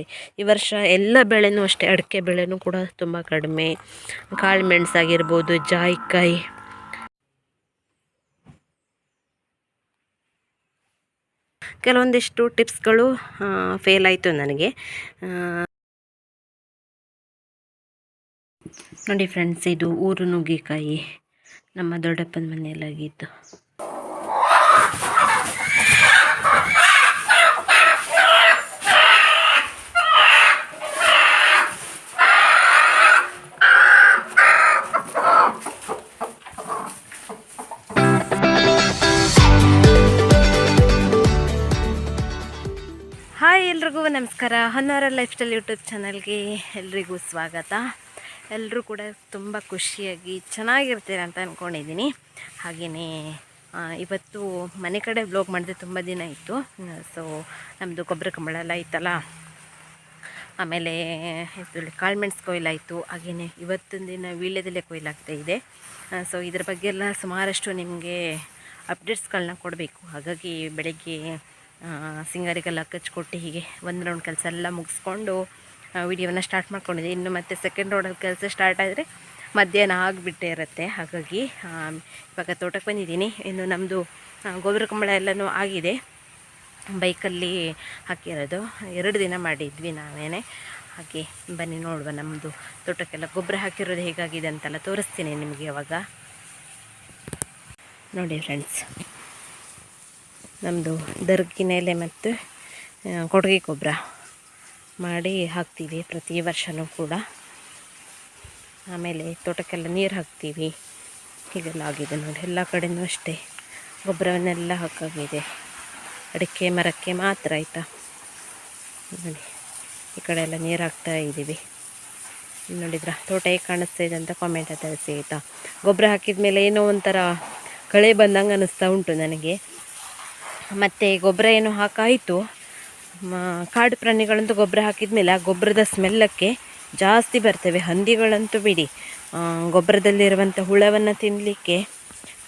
ನೋಡಿ. ಈ ವರ್ಷ ಎಲ್ಲ ಬೆಳೆನೂ ಅಷ್ಟೇ, ಅಡಿಕೆ ಬೆಳೆನೂ ಕೂಡ ತುಂಬ ಕಡಿಮೆ. ಕಾಳು ಮೆಣಸಾಗಿರ್ಬೋದು ಜಾಯಿಕಾಯಿ. ಕೆಲವೊಂದಿಷ್ಟು ಟಿಪ್ಸ್ಗಳು ಫೇಲ್ ಆಯಿತು ನನಗೆ. ನೋಡಿ ಫ್ರೆಂಡ್ಸ್, ಇದು ಊರು ನುಗ್ಗಿಕಾಯಿ. ನಮ್ಮ ದೊಡ್ಡಪ್ಪನ ಮನೆಯಲ್ಲಾಗಿದ್ದು. ನಮಸ್ಕಾರ. ಹೊನ್ನಾರ ಲೈಫ್ ಸ್ಟೈಲ್ ಯೂಟ್ಯೂಬ್ ಚಾನಲ್ಗೆ ಎಲ್ರಿಗೂ ಸ್ವಾಗತ. ಎಲ್ಲರೂ ಕೂಡ ತುಂಬ ಖುಷಿಯಾಗಿ ಚೆನ್ನಾಗಿರ್ತೀರ ಅಂತ ಅಂದ್ಕೊಂಡಿದ್ದೀನಿ ಹಾಗೆಯೇ ಇವತ್ತು ಮನೆ ಕಡೆ ಬ್ಲಾಗ್ ಮಾಡಿದೆ ತುಂಬ ದಿನ ಇತ್ತು ಸೊ ನಮ್ಮದು ಕೊಬ್ಬರಿ ಕಂಬಳ ಎಲ್ಲ ಇತ್ತಲ್ಲ ಆಮೇಲೆ, ಇದರಲ್ಲಿ ಕಾಳ್ಮೆಣ್ಸ್ ಕೊಯ್ಲಾಯಿತು ಹಾಗೆಯೇ ಇವತ್ತಿನ ದಿನ ವೀಳ್ಯದಲ್ಲೇ ಕೊಯ್ಲಾಗ್ತಾ ಇದೆ. ಸೊ ಇದ್ರ ಬಗ್ಗೆ ಎಲ್ಲ ಸುಮಾರಷ್ಟು ನಿಮಗೆ ಅಪ್ಡೇಟ್ಸ್ಗಳನ್ನ ಕೊಡಬೇಕು. ಹಾಗಾಗಿ ಬೆಳಗ್ಗೆ ಸಿಂಗಾರಿಗೆಲ್ಲ ಕಚ್ಕೊಟ್ಟು ಹೀಗೆ ಒಂದು ರೌಂಡ್ ಕೆಲಸ ಎಲ್ಲ ಮುಗಿಸ್ಕೊಂಡು ವಿಡಿಯೋನ ಸ್ಟಾರ್ಟ್ ಮಾಡ್ಕೊಂಡಿದ್ದೆ ಇನ್ನು ಮತ್ತೆ ಸೆಕೆಂಡ್ ರೌಂಡಲ್ಲಿ ಕೆಲಸ ಸ್ಟಾರ್ಟ್ ಆದರೆ ಮಧ್ಯಾಹ್ನ ಆಗಿಬಿಟ್ಟೇ ಇರುತ್ತೆ. ಹಾಗಾಗಿ ಇವಾಗ ತೋಟಕ್ಕೆ ಬಂದಿದ್ದೀನಿ. ಇನ್ನು ನಮ್ಮದು ಗೋಬರ ಕಂಬಳ ಎಲ್ಲನೂ ಆಗಿದೆ. ಬೈಕಲ್ಲಿ ಹಾಕಿರೋದು. ಎರಡು ದಿನ ಮಾಡಿದ್ವಿ ನಾವೇನೆ. ಹಾಗೆ ಬನ್ನಿ ನೋಡುವ ನಮ್ಮದು ತೋಟಕ್ಕೆಲ್ಲ. ಗೊಬ್ಬರ ಹಾಕಿರೋದು ಹೇಗಾಗಿದೆ ಅಂತೆಲ್ಲ ತೋರಿಸ್ತೀನಿ ನಿಮಗೆ ಅವಾಗ ನೋಡಿ ಫ್ರೆಂಡ್ಸ್ ನಮ್ಮದು ದರ್ಗಿನ ಎಲೆ ಮತ್ತು ಕೊಡುಗೆ ಗೊಬ್ಬರ ಮಾಡಿ ಹಾಕ್ತೀವಿ ಪ್ರತಿ ವರ್ಷವೂ ಕೂಡ. ಆಮೇಲೆ ತೋಟಕ್ಕೆಲ್ಲ ನೀರು ಹಾಕ್ತೀವಿ. ಹೀಗೆಲ್ಲ ಆಗಿದೆ ನೋಡಿ, ಎಲ್ಲ ಕಡೆಯೂ ಅಷ್ಟೇ. ಗೊಬ್ಬರವನ್ನೆಲ್ಲ ಹಾಕಾಗಿದೆ. ಅಡಿಕೆ, ಮರಕ್ಕೆ ಮಾತ್ರ ಆಯಿತಾ? ನೋಡಿ, ಈ ಕಡೆ ಎಲ್ಲ ನೀರು ಹಾಕ್ತಾ ಇದ್ದೀವಿ. ನೋಡಿದ್ರ? ತೋಟ ಹೇಗೆ ಕಾಣಿಸ್ತಾ ಇದೆ ಅಂತ ಕಾಮೆಂಟ್ ತರಿಸಿ ಆಯಿತಾ? ಗೊಬ್ಬರ ಹಾಕಿದ ಮೇಲೆ ಏನೋ ಒಂಥರ ಕಳೆ ಬಂದಂಗೆ ಅನ್ನಿಸ್ತಾ ಉಂಟು ನನಗೆ. ಮತ್ತು ಗೊಬ್ಬರ ಏನು ಹಾಕಾಯಿತು? ಕಾಡು ಪ್ರಾಣಿಗಳಂತೂ ಗೊಬ್ಬರ ಹಾಕಿದ ಮೇಲೆ ಆ ಗೊಬ್ಬರದ ಸ್ಮೆಲ್ಲಕ್ಕೆ ಜಾಸ್ತಿ ಬರ್ತವೆ. ಹಂದಿಗಳಂತೂ ಬಿಡಿ. ಗೊಬ್ಬರದಲ್ಲಿರುವಂಥ ಹುಳವನ್ನು ತಿನ್ನಲಿಕ್ಕೆ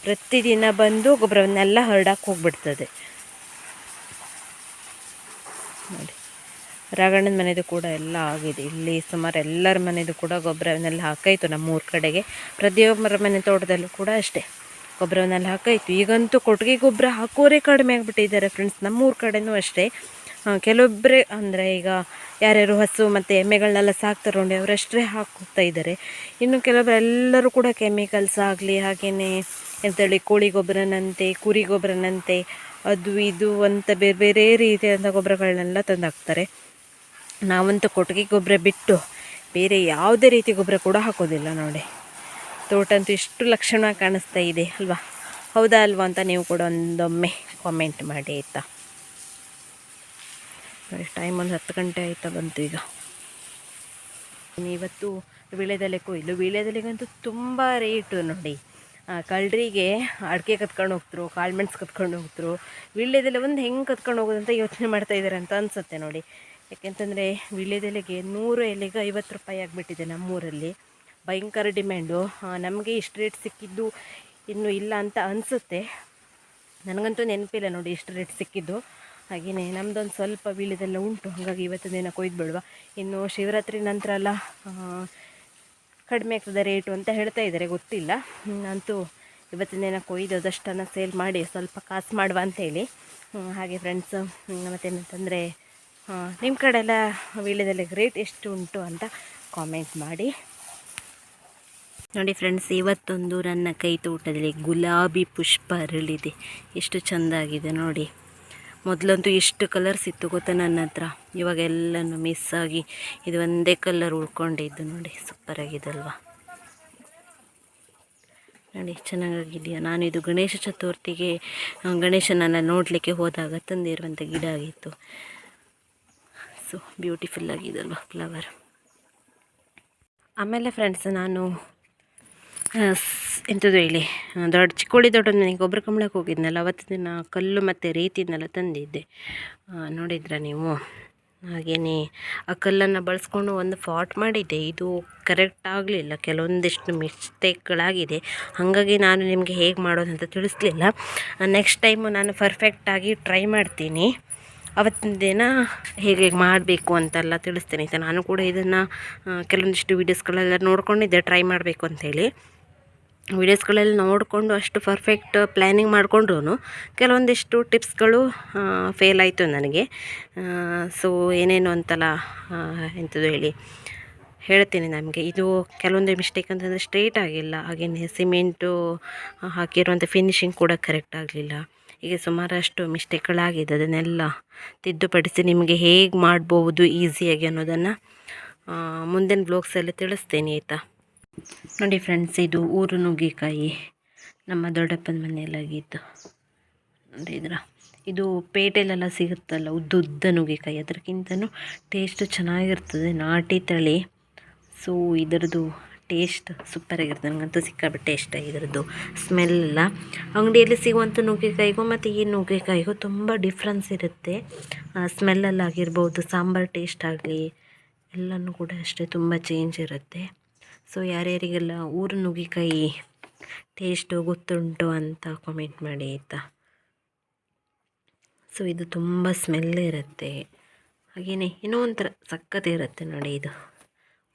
ಪ್ರತಿದಿನ ಬಂದು ಗೊಬ್ಬರವನ್ನೆಲ್ಲ ಹರಡಕ್ಕೆ ಹೋಗ್ಬಿಡ್ತದೆ. ನೋಡಿ. ರಾಗಣ್ಣನ ಮನೆದು ಕೂಡ ಎಲ್ಲ ಆಗಿದೆ. ಇಲ್ಲಿ ಸುಮಾರು ಎಲ್ಲರ ಮನೆದು ಕೂಡ ಗೊಬ್ಬರವನ್ನೆಲ್ಲ ಹಾಕಾಯಿತು ನಮ್ಮ ಊರ ಕಡೆಗೆ. ಪ್ರತಿಯೊಬ್ಬರ ಮನೆ ತೋಟದಲ್ಲೂ ಕೂಡ ಅಷ್ಟೇ. ಗೊಬ್ಬರವನ್ನೆಲ್ಲ ಹಾಕಾಯಿತು ಈಗಂತೂ ಕೊಟ್ಟಿಗೆ ಗೊಬ್ಬರ ಹಾಕೋರೇ ಕಡಿಮೆ ಆಗಿಬಿಟ್ಟಿದ್ದಾರೆ ಫ್ರೆಂಡ್ಸ್ ನಮ್ಮೂರ ಕಡೆನೂ ಅಷ್ಟೇ. ಕೆಲವೊಬ್ಬರೇ ಅಂದರೆ ಈಗ ಯಾರ್ಯಾರು ಹಸು ಮತ್ತು ಎಮ್ಮೆಗಳನ್ನೆಲ್ಲ ಸಾಕ್ತಾರೆ ನೋಡಿ ಅವರಷ್ಟೇ ಹಾಕ್ತಾ ಇದ್ದಾರೆ. ಇನ್ನು ಕೆಲವೊಬ್ಬರು ಎಲ್ಲರೂ ಕೂಡ ಕೆಮಿಕಲ್ಸ್ ಆಗಲಿ ಹಾಗೆಯೇ ಎಂತೇಳಿ ಕೋಳಿ ಗೊಬ್ಬರನಂತೆ, ಕುರಿ ಗೊಬ್ಬರನಂತೆ, ಅದು ಇದು ಅಂತ ಬೇರೆ ಬೇರೆ ರೀತಿಯಾದಂಥ ಗೊಬ್ಬರಗಳನ್ನೆಲ್ಲ ತಂದು ಹಾಕ್ತಾರೆ. ನಾವಂತೂ ಕೊಟ್ಟಿಗೆ ಗೊಬ್ಬರ ಬಿಟ್ಟು ಬೇರೆ ಯಾವುದೇ ರೀತಿ ಗೊಬ್ಬರ ಕೂಡ ಹಾಕೋದಿಲ್ಲ ನೋಡಿ. ತೋಟ ಅಂತೂ ಎಷ್ಟು ಲಕ್ಷಣ ಕಾಣಿಸ್ತಾ ಇದೆ, ಅಲ್ವಾ? ಹೌದಾ ಅಲ್ವಾ ಅಂತ ನೀವು ಕೂಡ ಒಂದೊಮ್ಮೆ ಕಾಮೆಂಟ್ ಮಾಡಿ, ಆಯಿತಾ? ಟೈಮ್ ಒಂದು ಹತ್ತು ಗಂಟೆ ಆಯಿತಾ ಬಂತು ಈಗ. ಇವತ್ತು ವೀಳ್ಯದೆಲೆ ಕೊಯ್ಲು. ವೀಳ್ಯದೆಲೆಗಂತೂ ತುಂಬ ರೇಟು ನೋಡಿ. ಕಳ್ರಿಗೆ ಅಡಿಕೆ ಕತ್ಕೊಂಡು ಹೋಗ್ತರು ಕಾಳು ಮೆಣಸು ಕತ್ಕೊಂಡು ಹೋಗ್ತರು ವೀಳ್ಯದೆಲೆ ಒಂದು ಹೆಂಗೆ ಕತ್ಕೊಂಡು ಹೋಗೋದು ಅಂತ ಯೋಚನೆ ಮಾಡ್ತಾ ಇದ್ದಾರೆ ಅಂತ ಅನಿಸುತ್ತೆ ನೋಡಿ. ಯಾಕೆಂತಂದರೆ ವೀಳ್ಯದೆಲೆಗೆ ನೂರು ಎಲೆಗೆ ಐವತ್ತು ರೂಪಾಯಿ ಆಗಿಬಿಟ್ಟಿದೆ ನಮ್ಮೂರಲ್ಲಿ. ಭಯಂಕರ ಡಿಮ್ಯಾಂಡು. ನಮಗೆ ಇಷ್ಟು ರೇಟ್ ಸಿಕ್ಕಿದ್ದು ಇನ್ನು ಇಲ್ಲ ಅಂತ ಅನಿಸುತ್ತೆ. ನನಗಂತೂ ನೆನಪಿಲ್ಲ ನೋಡಿ ಇಷ್ಟು ರೇಟ್ ಸಿಕ್ಕಿದ್ದು. ಹಾಗೆಯೇ ನಮ್ಮದೊಂದು ಸ್ವಲ್ಪ ವೀಳ್ಯದೆಲ್ಲ ಉಂಟು. ಹಾಗಾಗಿ ಇವತ್ತಿನ ದಿನ ಕೊಯ್ದು ಬಿಡುವ ಇನ್ನು ಶಿವರಾತ್ರಿ ನಂತರ ಎಲ್ಲ ಕಡಿಮೆ ಆಗ್ತದೆ ರೇಟು ಅಂತ ಹೇಳ್ತಾ ಇದ್ದಾರೆ ಗೊತ್ತಿಲ್ಲ. ಅಂತೂ ಇವತ್ತಿನ ದಿನ ಕೊಯ್ದು ಅದಷ್ಟನ್ನು ಸೇಲ್ ಮಾಡಿ ಸ್ವಲ್ಪ ಕಾಸು ಮಾಡುವ ಅಂತೇಳಿ. ಹಾಗೆ ಫ್ರೆಂಡ್ಸ್ ಮತ್ತೇನಂತಂದರೆ ನಿಮ್ಮ ಕಡೆ ಎಲ್ಲ ವೀಳ್ಯದಲ್ಲಿ ರೇಟ್ ಎಷ್ಟು ಉಂಟು ಅಂತ ಕಾಮೆಂಟ್ ಮಾಡಿ. ನೋಡಿ ಫ್ರೆಂಡ್ಸ್ ಇವತ್ತೊಂದು ನನ್ನ ಕೈ ತೋಟದಲ್ಲಿ ಗುಲಾಬಿ ಪುಷ್ಪ ಅರಳಿದೆ. ಎಷ್ಟು ಚೆಂದಾಗಿದೆ ನೋಡಿ. ಮೊದಲಂತೂ ಎಷ್ಟು ಕಲರ್ಸ್ ಇತ್ತು ಗೊತ್ತಾ ನನ್ನ ಹತ್ರ? ಇವಾಗ ಎಲ್ಲನೂ ಮಿಸ್ ಆಗಿ ಇದು ಒಂದೇ ಕಲರ್ ಉಳ್ಕೊಂಡಿದ್ದು ನೋಡಿ. ಸೂಪರ್ ಆಗಿದೆ ಅಲ್ವಾ ನೋಡಿ ಚೆನ್ನಾಗಿದೆಯಾ ನಾನು ಇದು ಗಣೇಶ ಚತುರ್ಥಿಗೆ ಗಣೇಶನನ್ನು ನೋಡಲಿಕ್ಕೆ ಹೋದಾಗ ತಂದಿರುವಂಥ ಗಿಡ ಆಗಿತ್ತು. ಸೊ ಬ್ಯೂಟಿಫುಲ್ ಆಗಿದೆ ಅಲ್ವಾ ಫ್ಲವರ್ ಆಮೇಲೆ ಫ್ರೆಂಡ್ಸ್ ನಾನು ಎಂಥದ್ದು ಹೇಳಿ? ದೊಡ್ಡ ಚಿಕ್ಕೋಳಿ ದೊಡ್ಡ ನನಗೆ ಗೊಬ್ಬರ ಕಂಬಳಕ್ಕೆ ಹೋಗಿದ್ನಲ್ಲ ಅವತ್ತು ದಿನ ಕಲ್ಲು ಮತ್ತು ರೀತಿನೆಲ್ಲ ತಂದಿದ್ದೆ. ನೋಡಿದ್ರ ನೀವು? ಹಾಗೆಯೇ ಆ ಕಲ್ಲನ್ನು ಬಳಸ್ಕೊಂಡು ಒಂದು ಫಾಟ್ ಮಾಡಿದ್ದೆ. ಇದು ಕರೆಕ್ಟ್ ಆಗಲಿಲ್ಲ. ಕೆಲವೊಂದಿಷ್ಟು ಮಿಸ್ಟೇಕ್ಗಳಾಗಿದೆ ಹಾಗಾಗಿ ನಾನು ನಿಮಗೆ ಹೇಗೆ ಮಾಡೋದು ಅಂತ ತಿಳಿಸ್ಲಿಲ್ಲ. ನೆಕ್ಸ್ಟ್ ಟೈಮು ನಾನು ಪರ್ಫೆಕ್ಟಾಗಿ ಟ್ರೈ ಮಾಡ್ತೀನಿ. ಅವತ್ತಿನ ದಿನ ಹೇಗೆ ಹೇಗೆ ಮಾಡಬೇಕು ಅಂತೆಲ್ಲ ತಿಳಿಸ್ತೀನಿ. ಆಯಿತಾ ನಾನು ಕೂಡ ಇದನ್ನು ಕೆಲವೊಂದಿಷ್ಟು ವೀಡಿಯೋಸ್ಗಳೆಲ್ಲ ನೋಡ್ಕೊಂಡಿದ್ದೆ ಟ್ರೈ ಮಾಡಬೇಕು ಅಂಥೇಳಿ. ವೀಡಿಯೋಸ್ಗಳೆಲ್ಲ ನೋಡಿಕೊಂಡು ಅಷ್ಟು ಪರ್ಫೆಕ್ಟ್ ಪ್ಲ್ಯಾನಿಂಗ್ ಮಾಡಿಕೊಂಡ್ರು ಕೆಲವೊಂದಿಷ್ಟು ಟಿಪ್ಸ್ಗಳು ಫೇಲ್ ಆಯಿತು ನನಗೆ. ಸೊ ಏನೇನು ಅಂತಲ್ಲ ಎಂಥದ್ದು ಹೇಳಿ, ಹೇಳ್ತೀನಿ ನಮಗೆ. ಇದು ಕೆಲವೊಂದು ಮಿಸ್ಟೇಕ್ ಅಂತಂದರೆ ಸ್ಟ್ರೇಟ್ ಆಗಿಲ್ಲ. ಹಾಗೆಯೇ ಸಿಮೆಂಟು ಹಾಕಿರುವಂಥ ಫಿನಿಶಿಂಗ್ ಕೂಡ ಕರೆಕ್ಟ್ ಆಗಲಿಲ್ಲ. ಹೀಗೆ ಸುಮಾರಷ್ಟು ಮಿಸ್ಟೇಕ್ಗಳಾಗಿದೆ ಅದನ್ನೆಲ್ಲ ತಿದ್ದುಪಡಿಸಿ ನಿಮಗೆ ಹೇಗೆ ಮಾಡ್ಬೋದು ಈಸಿಯಾಗಿ ಅನ್ನೋದನ್ನು ಮುಂದಿನ ಬ್ಲಾಗ್ಸಲ್ಲಿ ತಿಳಿಸ್ತೀನಿ ಆಯಿತಾ? ನೋಡಿ ಫ್ರೆಂಡ್ಸ್ ಇದು ಊರು ನುಗ್ಗೆಕಾಯಿ, ನಮ್ಮ ದೊಡ್ಡಪ್ಪನ ಮನೆಯಲ್ಲಾಗಿದ್ದು ನೋಡಿದ್ರ ಇದು ಪೇಟೆಲೆಲ್ಲ ಸಿಗುತ್ತಲ್ಲ ಉದ್ದ ಉದ್ದ ನುಗ್ಗೆಕಾಯಿ. ಅದಕ್ಕಿಂತನೂ ಟೇಸ್ಟ್ ಚೆನ್ನಾಗಿರ್ತದೆ, ನಾಟಿ ತಳಿ. ಸೊ ಇದರದ್ದು ಟೇಸ್ಟ್ ಸೂಪರಾಗಿರ್ತದೆ ನನಗಂತೂ ಸಿಕ್ಕಾಬಿಟ್ಟೆ ಇಷ್ಟ ಇದರದ್ದು ಸ್ಮೆಲ್ ಎಲ್ಲ. ಅಂಗಡಿಯಲ್ಲಿ ಸಿಗುವಂಥ ನುಗ್ಗೆಕಾಯಿಗೂ ಮತ್ತು ಈ ನುಗ್ಗೆಕಾಯಿಗೂ ತುಂಬ ಡಿಫ್ರೆನ್ಸ್ ಇರುತ್ತೆ. ಸ್ಮೆಲ್ಲಲ್ಲಾಗಿರ್ಬೋದು ಸಾಂಬಾರು ಟೇಸ್ಟ್ ಆಗಲಿ, ಎಲ್ಲನೂ ಕೂಡ ಅಷ್ಟೇ ತುಂಬ ಚೇಂಜ್ ಇರುತ್ತೆ. ಸೊ ಯಾರ್ಯಾರಿಗೆಲ್ಲ ಊರು ನುಗ್ಗಿಕಾಯಿ ಟೇಸ್ಟು ಗೊತ್ತುಂಟು ಅಂತ ಕಾಮೆಂಟ್ ಮಾಡಿ ಆಯಿತಾ? ಸೊ ಇದು ತುಂಬ ಸ್ಮೆಲ್ ಇರುತ್ತೆ. ಹಾಗೆಯೇ ಏನೋ ಒಂಥರ ಸಖತ್ ಇರುತ್ತೆ ನೋಡಿ ಇದು.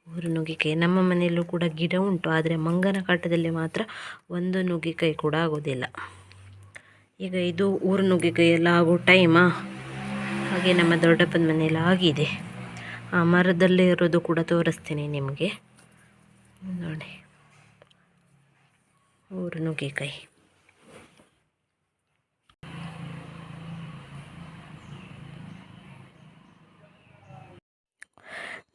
ಊರು ನುಗ್ಗಿಕಾಯಿ. ನಮ್ಮ ಮನೆಯಲ್ಲೂ ಕೂಡ ಗಿಡ ಉಂಟು, ಆದರೆ ಮಂಗನ ಕಾಟದಲ್ಲಿ ಮಾತ್ರ ಒಂದು ನುಗ್ಗಿಕಾಯಿ ಕೂಡ ಆಗೋದಿಲ್ಲ. ಈಗ ಇದು ಊರು ನುಗ್ಗಿಕಾಯಿ ಎಲ್ಲ ಆಗೋ ಟೈಮಾ ಹಾಗೆ ನಮ್ಮ ದೊಡ್ಡಪ್ಪನ ಮನೆಯಲ್ಲಿ ಆಗಿದೆ. ಆ ಮರದಲ್ಲೇ ಇರೋದು ಕೂಡ ತೋರಿಸ್ತೀನಿ ನಿಮಗೆ. ನೋಡಿ. ಊರು ನುಗ್ಗೆಕಾಯಿ.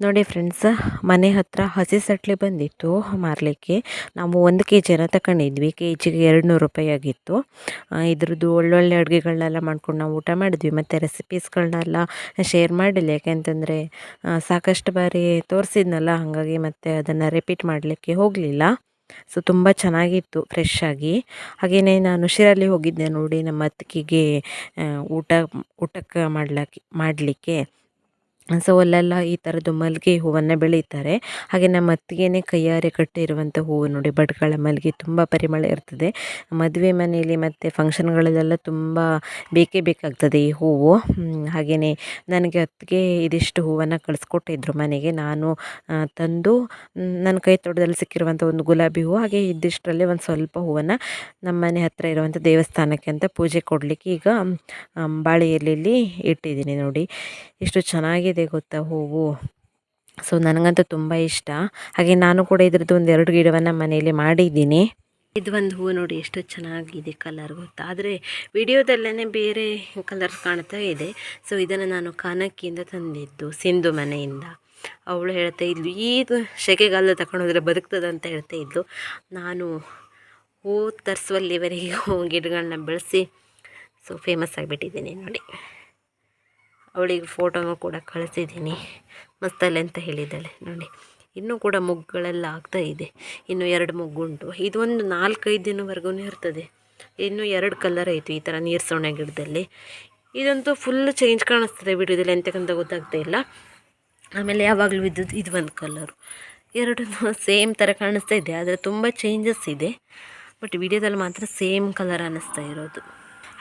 ನೋಡಿ ಫ್ರೆಂಡ್ಸ್ ಮನೆ ಹತ್ತಿರ ಹಸಿ ಸಟ್ಲೆ ಬಂದಿತ್ತು ಮಾರಲಿಕ್ಕೆ. ನಾವು ಒಂದು ಕೆ ಜಿನ ತಗೊಂಡಿದ್ವಿ ಕೆ ಜಿಗೆ ಎರಡು ನೂರು ರೂಪಾಯಿ ಆಗಿತ್ತು. ಇದ್ರದ್ದು ಒಳ್ಳೊಳ್ಳೆ ಅಡುಗೆಗಳನ್ನೆಲ್ಲ ಮಾಡ್ಕೊಂಡು ನಾವು ಊಟ ಮಾಡಿದ್ವಿ. ಮತ್ತು ರೆಸಿಪೀಸ್ಗಳನ್ನೆಲ್ಲ ಶೇರ್ ಮಾಡಿಲ್ಲ. ಯಾಕೆಂತಂದರೆ ಸಾಕಷ್ಟು ಬಾರಿ ತೋರಿಸಿದ್ನಲ್ಲ, ಹಾಗಾಗಿ ಮತ್ತೆ ಅದನ್ನು ರಿಪೀಟ್ ಮಾಡಲಿಕ್ಕೆ ಹೋಗಲಿಲ್ಲ. ಸೊ ತುಂಬ ಚೆನ್ನಾಗಿತ್ತು ಫ್ರೆಶ್ ಆಗಿ. ಹಾಗೆಯೇ ನಾನು ಶಿರಲ್ಲಿ ಹೋಗಿದ್ದೆ ನೋಡಿ ನಮ್ಮ ಅತ್ತಿಗೆಗೆ ಊಟ, ಊಟಕ್ಕೆ ಮಾಡ್ಲಿಕ್ಕೆ ಮಾಡಲಿಕ್ಕೆ. ಸೊ ಅಲ್ಲೆಲ್ಲ ಈ ಥರದ್ದು ಮಲ್ಲಿಗೆ ಹೂವನ್ನು ಬೆಳೀತಾರೆ. ಹಾಗೆ ನಮ್ಮ ಅತ್ತಿಗೆನೇ ಕೈಯಾರೆ ಕಟ್ಟಿರುವಂಥ ಹೂವು ನೋಡಿ ಬಡ್ಗಳ ಮಲ್ಲಿಗೆ ತುಂಬ ಪರಿಮಳ ಇರ್ತದೆ. ಮದುವೆ ಮನೆಯಲ್ಲಿ ಮತ್ತು ಫಂಕ್ಷನ್ಗಳಲ್ಲೆಲ್ಲ ತುಂಬ ಬೇಕೇ ಬೇಕಾಗ್ತದೆ ಈ ಹೂವು. ಹಾಗೆಯೇ ನನಗೆ ಅತ್ತಿಗೆ ಇದಿಷ್ಟು ಹೂವನ್ನು ಕಳಿಸ್ಕೊಟ್ಟಿದ್ರು ಮನೆಗೆ. ನಾನು ತಂದು ನನ್ನ ಕೈ ತೋಟದಲ್ಲಿ ಸಿಕ್ಕಿರುವಂಥ ಒಂದು ಗುಲಾಬಿ ಹೂವು, ಹಾಗೆ ಇದ್ದಿಷ್ಟರಲ್ಲಿ ಒಂದು ಸ್ವಲ್ಪ ಹೂವನ್ನು ನಮ್ಮ ಮನೆ ಹತ್ತಿರ ಇರುವಂಥ ದೇವಸ್ಥಾನಕ್ಕೆ ಅಂತ ಪೂಜೆ ಕೊಡಲಿಕ್ಕೆ ಈಗ ಬಾಳೆ ಎಲೆಯಲ್ಲಿ ಇಟ್ಟಿದ್ದೀನಿ ನೋಡಿ. ಎಷ್ಟು ಚೆನ್ನಾಗಿದೆ ಗೊತ್ತಾ ಹೂವು? ಸೊ ನನಗಂತೂ ತುಂಬ ಇಷ್ಟ. ಹಾಗೆ ನಾನು ಕೂಡ ಇದ್ರದ್ದು ಒಂದು ಎರಡು ಗಿಡವನ್ನು ಮನೆಯಲ್ಲಿ ಮಾಡಿದ್ದೀನಿ. ಇದು ಒಂದು ಹೂವು ನೋಡಿ ಎಷ್ಟು ಚೆನ್ನಾಗಿದೆ ಕಲರ್ ಗೊತ್ತಾ? ಆದರೆ ವಿಡಿಯೋದಲ್ಲೇ ಬೇರೆ ಕಲರ್ ಕಾಣ್ತಾ ಇದೆ. ಸೊ ಇದನ್ನು ನಾನು ಕಾನಕ್ಕಿಯಿಂದ ತಂದಿದ್ದು, ಸಿಂಧು ಮನೆಯಿಂದ. ಅವಳು ಹೇಳ್ತಾ ಇದ್ಲು, ಈ ಸೆಕೆಗಾಲ ತಗೊಂಡೋದ್ರೆ ಬದುಕ್ತದೆ ಅಂತ ಹೇಳ್ತಾ ಇದ್ಲು. ನಾನು ಹೂ ತರಿಸುವಲ್ಲಿವರೆಗೆ ಗಿಡಗಳನ್ನ ಬೆಳೆಸಿ ಸೊ ಫೇಮಸ್ ಆಗಿಬಿಟ್ಟಿದ್ದೀನಿ ನೋಡಿ. ಅವಳಿಗೆ ಫೋಟೋನು ಕೂಡ ಕಳಿಸಿದ್ದೀನಿ. ಮಸ್ತಲ್ಲ ಅಂತ ಹೇಳಿದ್ದಾಳೆ. ನೋಡಿ, ಇನ್ನೂ ಕೂಡ ಮೊಗ್ಗುಗಳೆಲ್ಲ ಆಗ್ತಾ ಇದೆ. ಇನ್ನು ಎರಡು ಮೊಗ್ಗುಂಟು. ಇದೊಂದು ನಾಲ್ಕೈದು ದಿನವರೆಗೂ ಇರ್ತದೆ. ಇನ್ನೂ ಎರಡು ಕಲರ್ ಆಯಿತು ಈ ಥರ ನೀರು ಸೋಣೆ ಗಿಡದಲ್ಲಿ. ಇದಂತೂ ಫುಲ್ ಚೇಂಜ್ ಕಾಣಿಸ್ತದೆ ವಿಡಿಯೋದಲ್ಲಿ ಎಂತಕ್ಕಂತ ಗೊತ್ತಾಗ್ತಾ ಇಲ್ಲ. ಆಮೇಲೆ ಯಾವಾಗಲೂ ಇದ್ದದ್ದು ಇದು ಒಂದು ಕಲರು ಎರಡೂ ಸೇಮ್ ಥರ ಕಾಣಿಸ್ತಾ ಇದೆ, ಆದರೆ ತುಂಬ ಚೇಂಜಸ್ ಇದೆ. ಬಟ್ ವಿಡಿಯೋದಲ್ಲಿ ಮಾತ್ರ ಸೇಮ್ ಕಲರ್ ಅನ್ನಿಸ್ತಾ ಇರೋದು.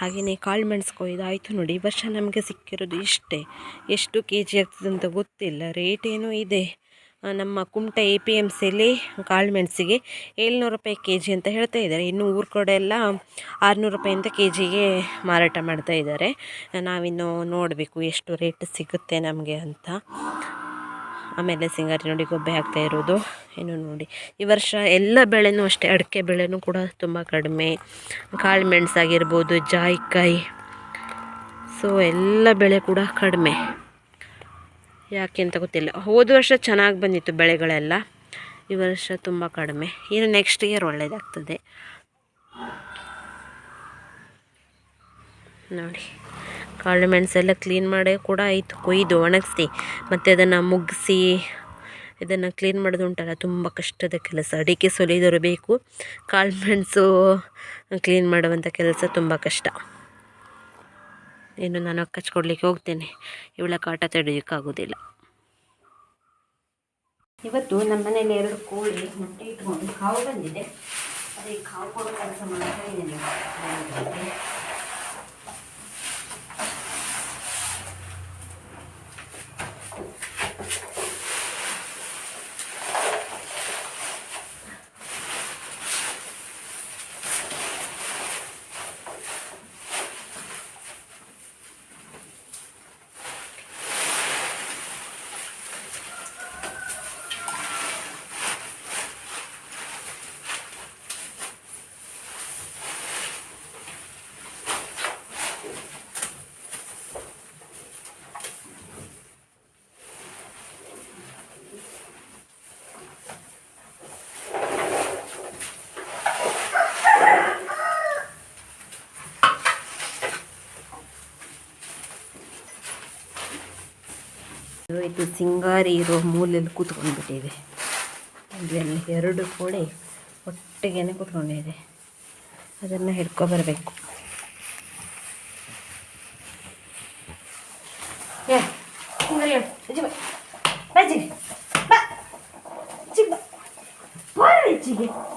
ಹಾಗೆಯೇ ಕಾಳು ಮೆಣಸು ಕೊಯ್ದಾಯಿತು ನೋಡಿ. ಈ ವರ್ಷ ನಮಗೆ ಸಿಕ್ಕಿರೋದು ಇಷ್ಟೇ. ಎಷ್ಟು ಕೆ ಜಿ ಆಗ್ತದೆ ಅಂತ ಗೊತ್ತಿಲ್ಲ. ರೇಟ್ ಏನೋ ಇದೆ. ನಮ್ಮ ಕುಮಟ ಎ ಪಿ ಎಂ ಸಿಲಿ ಕಾಳು ಮೆಣಸಿಗೆ ಏಳ್ನೂರು ರೂಪಾಯಿ ಕೆ ಜಿ ಅಂತ ಹೇಳ್ತಾ ಇದ್ದಾರೆ. ಇನ್ನು ಊರು ಕಡೆ ಎಲ್ಲ ಆರುನೂರು ರೂಪಾಯಿ ಅಂತ ಕೆ ಜಿಗೆ ಮಾರಾಟ ಮಾಡ್ತಾ ಇದ್ದಾರೆ. ನಾವಿನ್ನು ನೋಡಬೇಕು ಎಷ್ಟು ರೇಟ್ ಸಿಗುತ್ತೆ ನಮಗೆ ಅಂತ. ಆಮೇಲೆ ಸಿಂಗಾರಿ ನೋಡಿ ಗೊಬ್ಬೆ ಹಾಕ್ತಾ ಇರೋದು. ಇನ್ನು ನೋಡಿ, ಈ ವರ್ಷ ಎಲ್ಲ ಬೆಳೆನೂ ಅಷ್ಟೇ, ಅಡಿಕೆ ಬೆಳೆನೂ ಕೂಡ ತುಂಬ ಕಡಿಮೆ. ಕಾಳು ಮೆಣಸಾಗಿರ್ಬೋದು ಜಾಯಿಕಾಯಿ. ಸೊ ಎಲ್ಲ ಬೆಳೆ ಕೂಡ ಕಡಿಮೆ. ಯಾಕೆ ಅಂತ ಗೊತ್ತಿಲ್ಲ. ಹೋದ ವರ್ಷ ಚೆನ್ನಾಗಿ ಬಂದಿತ್ತು ಬೆಳೆಗಳೆಲ್ಲ. ಈ ವರ್ಷ ತುಂಬ ಕಡಿಮೆ. ಇನ್ನು ನೆಕ್ಸ್ಟ್ ಇಯರ್ ಒಳ್ಳೆಯದಾಗ್ತದೆ ನೋಡಿ. ಕಾಳು ಮೆಣಸೆಲ್ಲ ಕ್ಲೀನ್ ಮಾಡಿ ಕೂಡ ಆಯಿತು. ಕೊಯ್ದು, ಒಣಗಿಸಿ. ಮತ್ತು ಅದನ್ನು ಮುಗಿಸಿ, ಇದನ್ನು ಕ್ಲೀನ್ ಮಾಡೋದು ಉಂಟಲ್ಲ, ತುಂಬ ಕಷ್ಟದ ಕೆಲಸ. ಅಡಿಕೆ ಸೊಲಿದರು ಬೇಕು. ಕಾಳು ಮೆಣಸು ಕ್ಲೀನ್ ಮಾಡುವಂಥ ಕೆಲಸ ತುಂಬ ಕಷ್ಟ. ಇನ್ನು ನಾನು ಕಚ್ಕೊಡ್ಲಿಕ್ಕೆ ಹೋಗ್ತೇನೆ. ಇವಳ ಕಾಟ ತಡೆಯೋಕ್ಕಾಗೋದಿಲ್ಲ. ಇವತ್ತು ನಮ್ಮ ಮನೇಲಿ ಎರಡು ಕೋಳಿ ಮೊಟ್ಟೆ ಇಟ್ಕೊಂಡು, ಕಾವು ಬಂದಿದೆ. ಅದೇ ಕಾವು ಕೊಡೋ ಕೆಲಸ ಮಾಡ್ತಾ ಇದ್ದೀನಿ ಇದು ಸಿಂಗಾರಿ ಇರೋ ಮೂಲೆಯಲ್ಲಿ ಕೂತ್ಕೊಂಡ್ಬಿಟ್ಟಿದೆ. ಇದರಲ್ಲಿ ಎರಡು ಕೋಳಿ ಒಟ್ಟಿಗೆ ಕೂತ್ಕೊಂಡಿದೆ. ಅದನ್ನು ಹಿಡ್ಕೊಬರಬೇಕು ಬಾ. ಬಾ